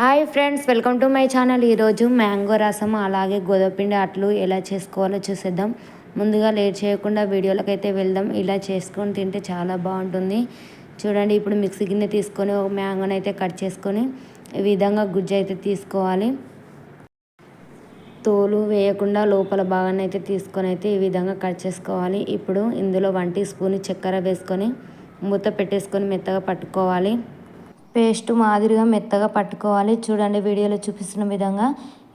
Hi friends welcome to my channel. ఈరోజు mango రసం అలాగే గోధుమపిండి అట్లు ఎలా చేసుకోవాలో చూసేద్దాం. ముందుగా లేట్ చేయకుండా వీడియోలకు అయితే వెళ్దాం. ఇలా చేసుకొని తింటే చాలా బాగుంటుంది. చూడండి ఇప్పుడు మిక్సీ గిన్నె తీసుకొని ఒక మ్యాంగోని అయితే కట్ చేసుకొని ఈ విధంగా గుజ్జు అయితే తీసుకోవాలి. తోలు వేయకుండా లోపల భాగాన్ని అయితే తీసుకొని అయితే ఈ విధంగా కట్ చేసుకోవాలి. ఇప్పుడు ఇందులో వన్ టీ స్పూన్ చక్కెర వేసుకొని మూత పెట్టేసుకొని మెత్తగా పట్టుకోవాలి. పేస్ట్ మాదిరిగా మెత్తగా పట్టుకోవాలి. చూడండి వీడియోలో చూపిస్తున్న విధంగా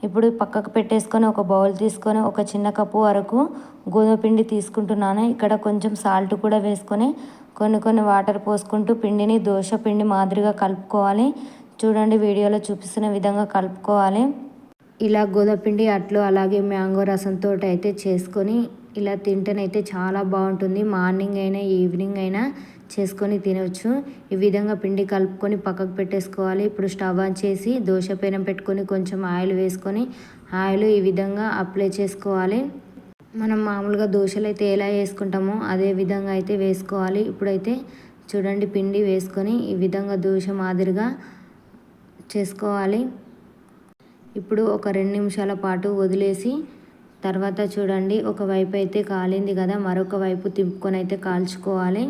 ఇప్పుడు పక్కకు పెట్టేసుకొని ఒక బౌల్ తీసుకొని ఒక చిన్న కప్పు వరకు గోధుమ పిండి తీసుకుంటున్నాను. ఇక్కడ కొంచెం సాల్ట్ కూడా వేసుకొని కొన్ని కొన్ని వాటర్ పోసుకుంటూ పిండిని దోశ పిండి మాదిరిగా కలుపుకోవాలి. చూడండి వీడియోలో చూపిస్తున్న విధంగా కలుపుకోవాలి. ఇలా గోధుమ పిండి అట్లు అలాగే మ్యాంగో రసంతో అయితే చేసుకొని ఇలా తింటేనైతే చాలా బాగుంటుంది. మార్నింగ్ అయినా ఈవినింగ్ అయినా చేసుకొని తినవచ్చు ఈ విధంగా పిండి కలుపుకొని పక్కకు పెట్టేసుకోవాలి. ఇప్పుడు స్టవ్ ఆన్ చేసి దోశ పెనం పెట్టుకొని కొంచెం ఆయిల్ వేసుకొని ఆయిల్ ఈ విధంగా అప్లై చేసుకోవాలి. మనం మామూలుగా దోశలు అయితే ఎలా వేసుకుంటామో అదే విధంగా అయితే వేసుకోవాలి. ఇప్పుడైతే చూడండి పిండి వేసుకొని ఈ విధంగా దోశ మాదిరిగా చేసుకోవాలి. ఇప్పుడు ఒక రెండు నిమిషాల పాటు వదిలేసి తర్వాత చూడండి ఒక వైపు అయితే కాలింది కదా మరొక వైపు తిప్పుకొని అయితే కాల్చుకోవాలి.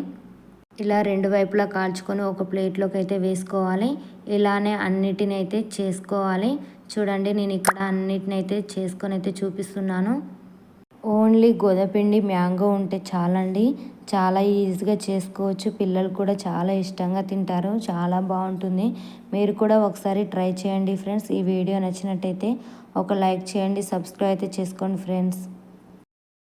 ఇలా రెండు వైపులా కాల్చుకొని ఒక ప్లేట్లోకి అయితే వేసుకోవాలి. ఇలానే అన్నిటిని అయితే చేసుకోవాలి. చూడండి నేను ఇక్కడ అన్నిటిని అయితే చేసుకొని అయితే చూపిస్తున్నాను. ఓన్లీ గోధుమపిండి మ్యాంగో ఉంటే చాలండి. చాలా ఈజీగా చేసుకోవచ్చు. పిల్లలు కూడా చాలా ఇష్టంగా తింటారు. చాలా బాగుంటుంది. మీరు కూడా ఒకసారి ట్రై చేయండి ఫ్రెండ్స్. ఈ వీడియో నచ్చినట్టయితే ఒక లైక్ చేయండి. సబ్స్క్రైబ్ అయితే చేసుకోండి ఫ్రెండ్స్.